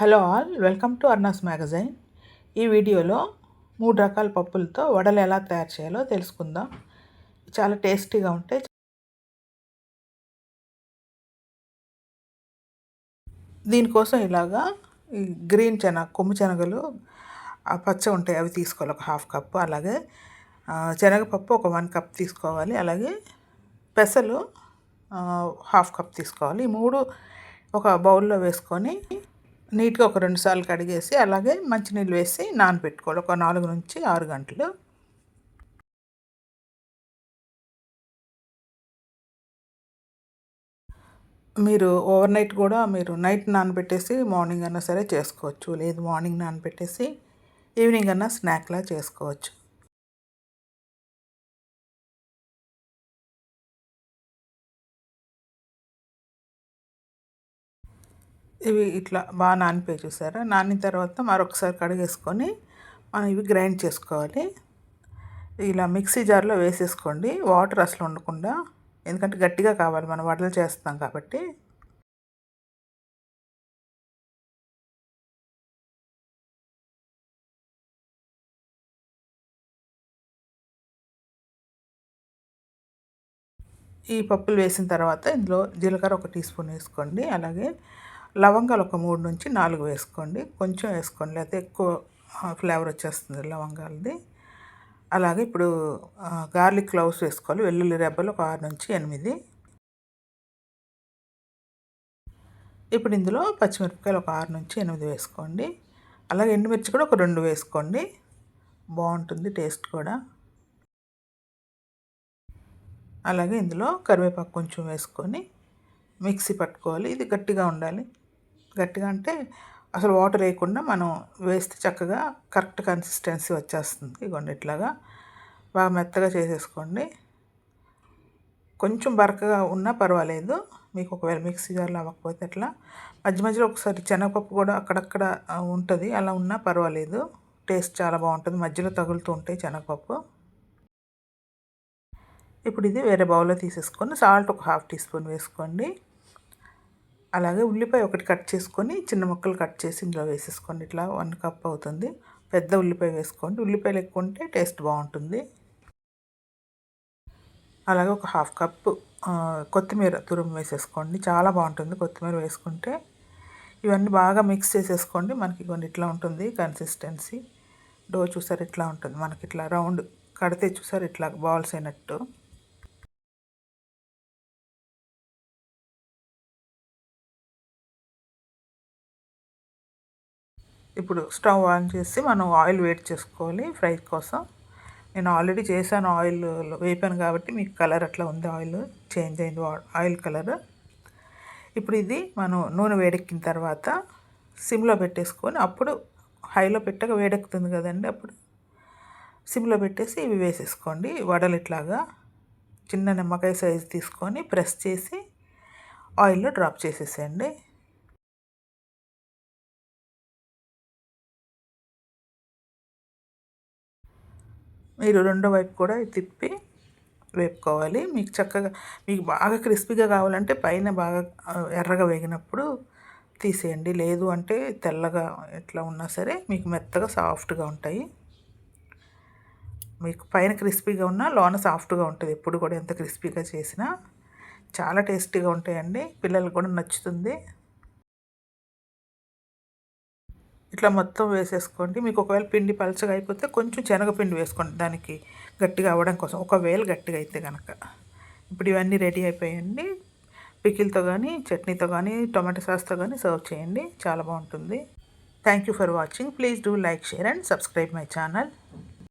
Hello all welcome to Arnas magazine. ఈ వీడియోలో మూడు రకాల పప్పులతో వడలు ఎలా తయారు చేయాలో తెలుసుకుందాం. చాలా టేస్టీగా ఉంటాయి దీనికోసం ఇలాగా గ్రీన్ శనగ కొమ్ము శనగలు పచ్చ ఉంటాయి అవి తీసుకోవాలి. ఒక హాఫ్ కప్పు. అలాగే శనగపప్పు ఒక వన్ కప్ తీసుకోవాలి. అలాగే పెసలు హాఫ్ కప్ తీసుకోవాలి. ఈ మూడు ఒక బౌల్లో వేసుకొని నీట్గా ఒక రెండు సార్లు కడిగేసి అలాగే మంచినీళ్ళు వేసి నానబెట్టుకోవాలి. ఒక నాలుగు నుంచి ఆరు గంటలు. మీరు ఓవర్ నైట్ కూడా మీరు నైట్ నానబెట్టేసి మార్నింగ్ అన్నా సరే చేసుకోవచ్చు. లేదు మార్నింగ్ నానబెట్టేసి ఈవినింగ్ అన్నా స్నాక్లా చేసుకోవచ్చు. ఇవి ఇట్లా బాగా నానిపోయి చూసారా? నానిన తర్వాత మరొకసారి కడిగేసుకొని మనం ఇవి గ్రైండ్ చేసుకోవాలి. ఇలా మిక్సీ జార్లో వేసేసుకోండి. వాటర్ అసలు ఉండకుండా ఎందుకంటే గట్టిగా కావాలి. మనం వడలు చేస్తాం కాబట్టి. ఈ పప్పులు వేసిన తర్వాత ఇందులో జీలకర్ర ఒక టీ స్పూన్ వేసుకోండి. అలాగే లవంగాలు ఒక మూడు నుంచి నాలుగు వేసుకోండి. కొంచెం వేసుకోండి. లేకపోతే ఎక్కువ ఫ్లేవర్ వచ్చేస్తుంది లవంగాలది. అలాగే ఇప్పుడు గార్లిక్ క్లౌస్ వేసుకోవాలి. వెల్లుల్లి రెబ్బలు ఒక ఆరు నుంచి ఎనిమిది. ఇప్పుడు ఇందులో పచ్చిమిరపకాయలు ఒక ఆరు నుంచి ఎనిమిది వేసుకోండి. అలాగే ఎండుమిర్చి కూడా ఒక రెండు వేసుకోండి. బాగుంటుంది టేస్ట్ కూడా. అలాగే ఇందులో కరివేపాకు కొంచెం వేసుకొని మిక్సీ పట్టుకోవాలి. ఇది గట్టిగా ఉండాలి. గట్టిగా అంటే అసలు వాటర్ వేయకుండా మనం వేస్తే చక్కగా కరెక్ట్ కన్సిస్టెన్సీ వచ్చేస్తుంది. ఇగోండి ఇట్లాగా బాగా మెత్తగా చేసేసుకోండి. కొంచెం బరకగా ఉన్నా పర్వాలేదు. మీకు ఒకవేళ మిక్సీ జార్లో అవ్వకపోతే అట్లా మధ్య మధ్యలో ఒకసారి శనగపప్పు కూడా అక్కడక్కడ ఉంటుంది. అలా ఉన్నా పర్వాలేదు. టేస్ట్ చాలా బాగుంటుంది. మధ్యలో తగులుతూ ఉంటాయి శనగపప్పు. ఇప్పుడు ఇది వేరే బౌల్లో తీసేసుకొని సాల్ట్ ఒక హాఫ్ టీ స్పూన్ వేసుకోండి. అలాగే ఉల్లిపాయ ఒకటి కట్ చేసుకొని చిన్న ముక్కలు కట్ చేసి ఇందులో వేసేసుకోండి. ఇట్లా వన్ కప్ అవుతుంది. పెద్ద ఉల్లిపాయ వేసుకోండి. ఉల్లిపాయలు ఎక్కువ ఉంటే టేస్ట్ బాగుంటుంది. అలాగే ఒక హాఫ్ కప్ కొత్తిమీర తురుము వేసేసుకోండి. చాలా బాగుంటుంది కొత్తిమీర వేసుకుంటే. ఇవన్నీ బాగా మిక్స్ చేసేసుకోండి. మనకి కొన్ని ఇట్లా ఉంటుంది కన్సిస్టెన్సీ డో చూసారు ఇట్లా ఉంటుంది. మనకి ఇట్లా రౌండ్ కడితే చూసారు ఇట్లా బాల్స్ అయినట్టు. ఇప్పుడు స్టవ్ ఆన్ చేసి మనం ఆయిల్ వేడి చేసుకోవాలి ఫ్రై కోసం. నేను ఆల్రెడీ చేశాను ఆయిల్ వేపాను కాబట్టి మీకు కలర్ అట్లా ఉంది ఆయిల్ చేంజ్ అయింది ఆయిల్ కలర్. ఇప్పుడు ఇది మనం నూనె వేడెక్కిన తర్వాత సిమ్లో పెట్టేసుకొని అప్పుడు హైలో పెట్టక వేడెక్కుతుంది కదండి అప్పుడు. సిమ్లో పెట్టేసి ఇవి వేసేసుకోండి. వడలు ఇట్లాగా చిన్న నిమ్మకాయ సైజు తీసుకొని ప్రెస్ చేసి ఆయిల్లో డ్రాప్ చేసేసేయండి. మీరు రెండో వైపు కూడా తిప్పి వేపుకోవాలి. మీకు చక్కగా మీకు బాగా క్రిస్పీగా కావాలంటే పైన బాగా ఎర్రగా వేగినప్పుడు తీసేయండి. లేదు అంటే తెల్లగా ఎట్లా ఉన్నా సరే మీకు మెత్తగా సాఫ్ట్గా ఉంటాయి. మీకు పైన క్రిస్పీగా ఉన్నా లోన సాఫ్ట్గా ఉంటుంది. ఎప్పుడు కూడా ఎంత క్రిస్పీగా చేసినా. చాలా టేస్టీగా ఉంటాయండి. పిల్లలకు కూడా నచ్చుతుంది. ఇట్లా మొత్తం వేసేసుకోండి. మీకు ఒకవేళ పిండి పలచగా అయిపోతే కొంచెం శనగపిండి వేసుకోండి దానికి గట్టిగా అవ్వడం కోసం. ఒకవేళ గట్టిగా అయితే కనుక ఇప్పుడు ఇవన్నీ రెడీ అయిపోయండి. పికిల్తో కానీ చట్నీతో కానీ టొమాటో సాస్తో కానీ సర్వ్ చేయండి. చాలా బాగుంటుంది. Thank you for watching please do like share and subscribe my channel